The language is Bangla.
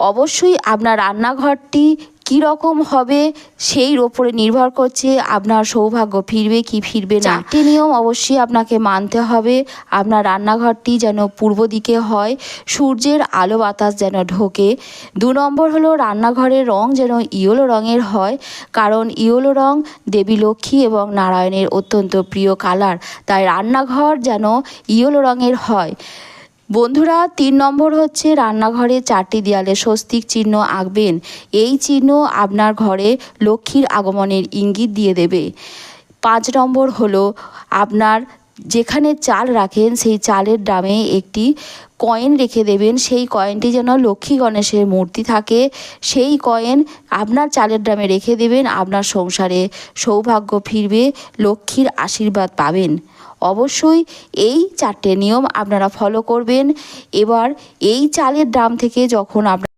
অবশ্যই আপনার রান্নাঘরটি কীরকম হবে সেই ওপরে নির্ভর করছে আপনার সৌভাগ্য। ফিরবে কি ফিরবে না? চারটি নিয়ম অবশ্যই আপনাকে মানতে হবে। আপনার রান্নাঘরটি যেন পূর্ব দিকে হয়, সূর্যের আলো বাতাস যেন ঢোকে। দু নম্বর হলো রান্নাঘরের রং যেন ইয়েলো রঙের হয়, কারণ ইয়েলো রং দেবী লক্ষ্মী এবং নারায়ণের অত্যন্ত প্রিয় কালার। তাই রান্নাঘর যেন ইয়েলো রঙের হয়। বন্ধুরা, তিন নম্বর হচ্ছে রান্নাঘরে চারটি দেয়ালে স্বস্তিক চিহ্ন আঁকবেন। এই চিহ্ন আপনার ঘরে লক্ষ্মীর আগমনের ইঙ্গিত দিয়ে দেবে। পাঁচ নম্বর হলো আপনার যেখানে চাল রাখেন, সেই চালের ড্রামে একটি কয়েন রেখে দেবেন। সেই কয়েনটি যেন লক্ষ্মী গণেশের মূর্তি থাকে। সেই কয়েন আপনার চালের ড্রামে রেখে দেবেন, আপনার সংসারে সৌভাগ্য ফিরবে, লক্ষ্মীর আশীর্বাদ পাবেন। অবশ্যই এই চারটে নিয়ম আপনারা ফলো করবেন। এবার এই চালের ড্রাম থেকে যখন আপনার